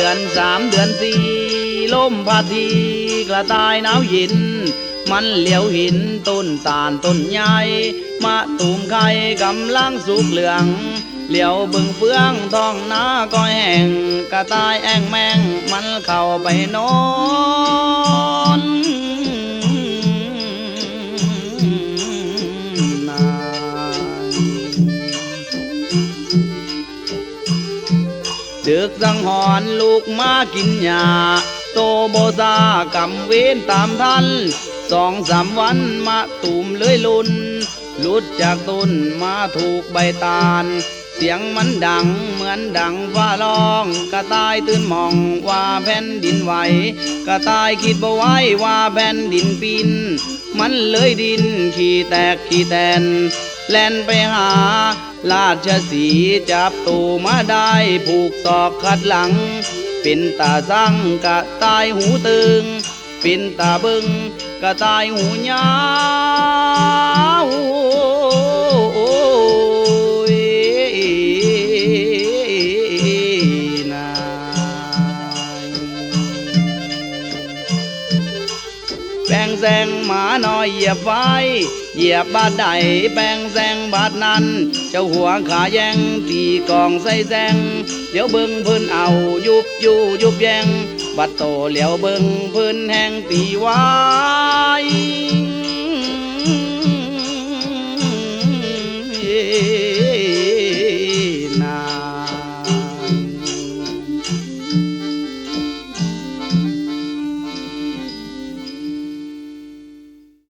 ดือนสามเดือนสี่ล้มพาทีกระตายหนาวหินมันเหลียวหินต้นตาลต้นใหญ่มาตูมไข่กำลังสุกเหลืองเหลียวบึงเฟืองทองนาก็แห่งกระตายแองแมงมันเข้าไปนอน ดึกสังหอนลูกมากินยาโตโบซากำเวนตามทันสองสามวันมาตุ่มเลื้อยลุนหลุดจากต้นมาถูกใบตาล เสียงมันดังเหมือนดังฟ้าร้องกระต่ายตื่นมองว่าแผ่นดินไหวกระต่ายคิดบ่ไว้ว่าแผ่นดินปิน มันเลยดินขี่แตกขี่แตน แล่นไปหา ราชสีจับตูมาได้ผูกศอกขัดหลัง เป็นตาสั่งกะตายหูตึง เป็นตาบึงกะตายหูยา งแซงหมาน้อยเหยียบไฟเหยียบบาดใดแปงแซงบาดนั้น เจ้าหัวขาแยงตีกองใส่แซงเดี๋ยวเบิ้งพื้นเอายุบยู่ยุบแยงบัดโตเหลียวเบิ้งพื้นแหงตีไว้